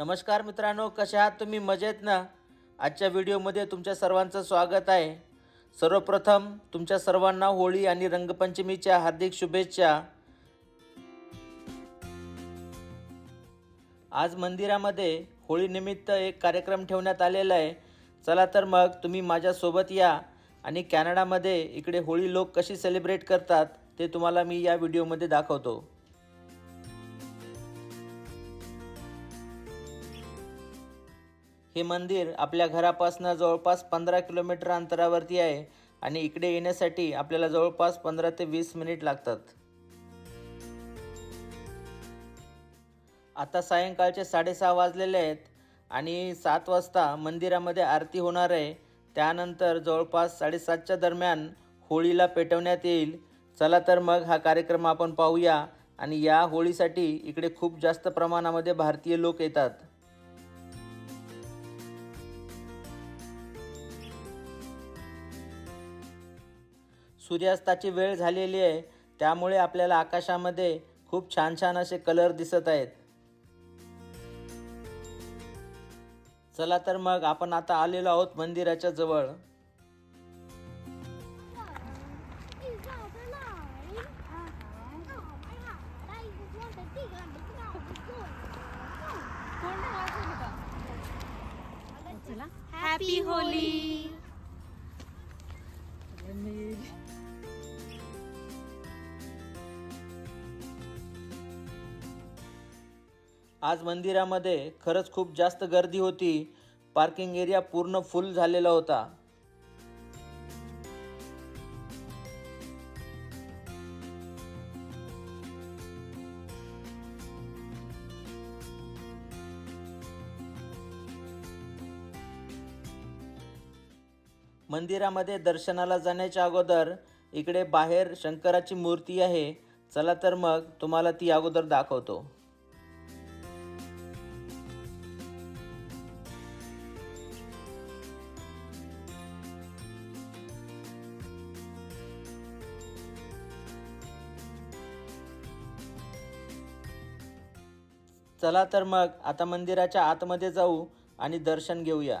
नमस्कार मित्रांनो कसे आहात तुम्ही? मजेत ना? आजच्या व्हिडिओमध्ये तुमच्या सर्वांचं स्वागत आहे. सर्वप्रथम तुमच्या सर्वांना होळी आणि रंगपंचमीच्या हार्दिक शुभेच्छा. आज मंदिरामध्ये होळीनिमित्त एक कार्यक्रम ठेवण्यात आलेला आहे. चला तर मग तुम्ही माझ्यासोबत या आणि कॅनडामध्ये इकडे होळी लोक कशी सेलिब्रेट करतात ते तुम्हाला मी या व्हिडिओमध्ये दाखवतो. हे मंदिर आपल्या घरापासनं जवळपास पंधरा किलोमीटर अंतरावरती आहे आणि इकडे येण्यासाठी आपल्याला जवळपास पंधरा ते वीस मिनिट लागतात. आता सायंकाळचे साडेसहा वाजलेले आहेत आणि सात वाजता मंदिरामध्ये आरती होणार आहे. त्यानंतर जवळपास साडेसातच्या दरम्यान होळीला पेटवण्यात येईल. चला तर मग हा कार्यक्रम आपण पाहूया आणि या होळीसाठी इकडे खूप जास्त प्रमाणामध्ये भारतीय लोक येतात. सूर्यास्ताची वेळ झालेली आहे त्यामुळे आपल्याला आकाशामध्ये खूप छान छान असे कलर दिसत आहेत. चला तर मग आपण आता आलेलो आहोत मंदिराच्या जवळ. Is that हॅपी होली आज मंदिरामध्ये खरंच खूप जास्त गर्दी होती. पार्किंग एरिया पूर्ण फुल झालेला होता. मंदिरामध्ये दर्शनाला जाण्याच्या अगोदर इकडे बाहेर शंकराची मूर्ती आहे. चला तर मग तुम्हाला ती अगोदर दाखवतो. चला तर मग आता मंदिराच्या आतमध्ये जाऊ आणि दर्शन घेऊया.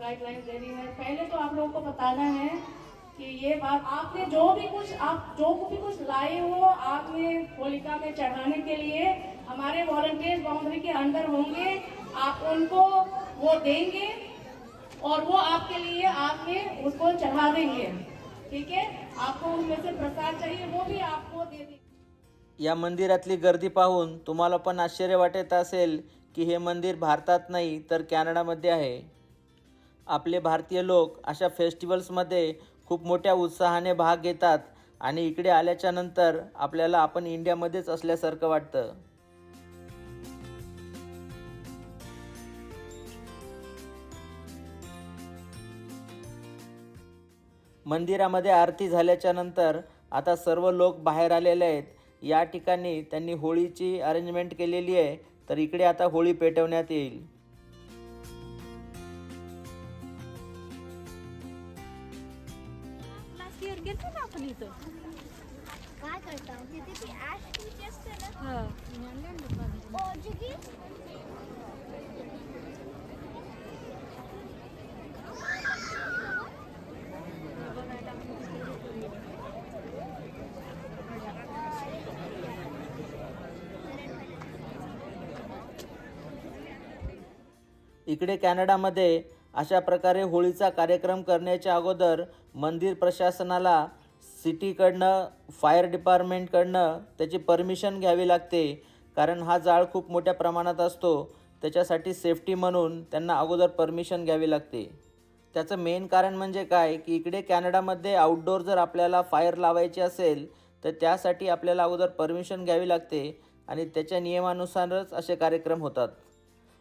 अ, दे रही देनी है। पहले तो आप लोगों को बताना है कि ये बात आपने जो भी कुछ आप जो भी कुछ लाए हो आपने होलिका में चढ़ाने के लिए हमारे वॉलंटियर्स बाउंड्री के अंदर होंगे आप उनको वो देंगे और वो आपके लिए आपने उसको चढ़ा देंगे। ठीक है? आपको उनमें से प्रसाद चाहिए वो भी आपको दे देंगे। या मंदिरातली गर्दी पाहून तुम्हाला पण आश्चर्य वाटत असेल की हे मंदिर भारतात नाही तर कॅनडामध्ये आहे. आपले भारतीय लोक अशा फेस्टिवल्समध्ये खूप मोठ्या उत्साहाने भाग घेतात आणि इकडे आल्याच्यानंतर आपल्याला आपण इंडियामध्येच असल्यासारखं वाटतं. मंदिरामध्ये आरती झाल्याच्यानंतर आता सर्व लोक बाहेर आलेले आहेत. या ठिकाणी त्यांनी होळीची अरेंजमेंट केलेली आहे. तर इकडे आता होळी पेटवण्यात येईल. इथं. काय करता? तिथे ती ऍश तुझी असते ना? हा. ओ जुगी? इकडे कॅनडामध्ये अशा प्रकारे होळीचा कार्यक्रम करण्याच्या अगोदर मंदिर प्रशासनाला सिटीकडनं फायर डिपार्टमेंटकडनं त्याची परमिशन घ्यावी लागते. कारण हा जाळ खूप मोठ्या प्रमाणात असतो. त्याच्यासाठी सेफ्टी म्हणून त्यांना अगोदर परमिशन घ्यावी लागते. त्याचं मेन कारण म्हणजे काय? की इकडे कॅनडामध्ये आउटडोअर जर आपल्याला फायर लावायची असेल तर त्यासाठी आपल्याला अगोदर परमिशन घ्यावी लागते आणि त्याच्या नियमानुसारच असे कार्यक्रम होतात.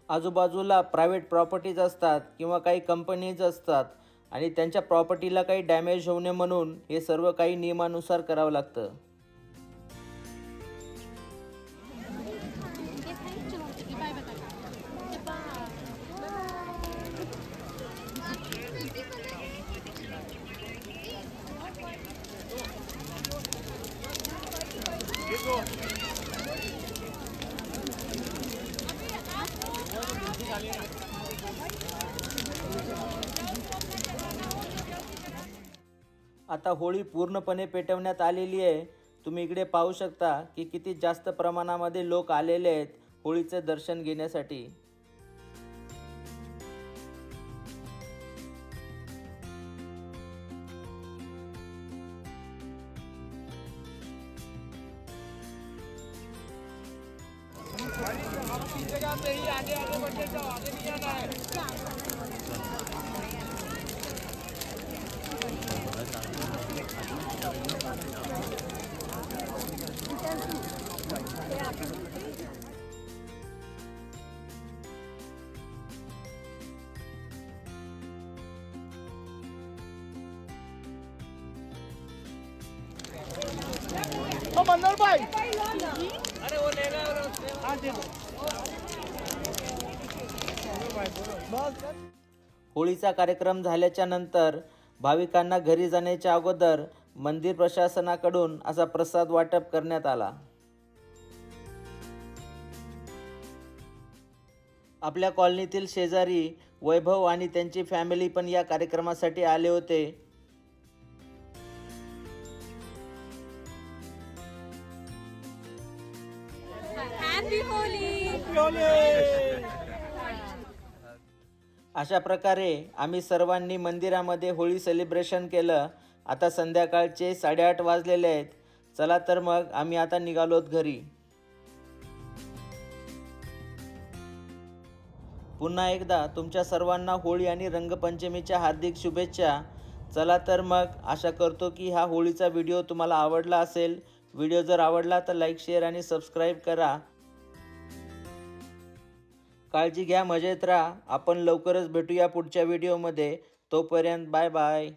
आजूबाजूला प्रायव्हेट प्रॉपर्टीज असतात किंवा काही कंपनीज असतात आणि त्यांच्या प्रॉपर्टीला काही डॅमेज होऊ नये म्हणून हे सर्व काही नियमानुसार करावं लागतं. आता होळी पूर्णपणे पेटवण्यात आलेली आहे. तुम्ही इकडे पाहू शकता की किती जास्त प्रमाणामध्ये लोक आलेले आहेत होळीचं दर्शन घेण्यासाठी. होळीचा कार्यक्रम झाल्याच्यानंतर भाविकांना घरी जाण्याच्या अगोदर मंदिर प्रशासनाकडून असा प्रसाद वाटप करण्यात आला. आपल्या कॉलनीतील शेजारी वैभव आणि त्यांची फॅमिली पण या कार्यक्रमासाठी आले होते. अशा प्रकारे आम्ही सर्वांनी मंदिरामध्ये होळी सेलिब्रेशन केलं. आता संध्याकाळचे साडेआठ वाजलेले आहेत. चला तर मग आम्ही आता निघालोत घरी. पुन्हा एकदा तुमच्या सर्वांना होळी आणि रंगपंचमीच्या हार्दिक शुभेच्छा. चला तर मग आशा करतो की हा होळीचा व्हिडिओ तुम्हाला आवडला असेल. व्हिडिओ जर आवडला तर लाईक शेअर आणि सबस्क्राईब करा. काळजी घ्या मजेत राहा. आपण लवकरच भेटूया पुढच्या व्हिडिओमध्ये. तोपर्यंत बाय बाय.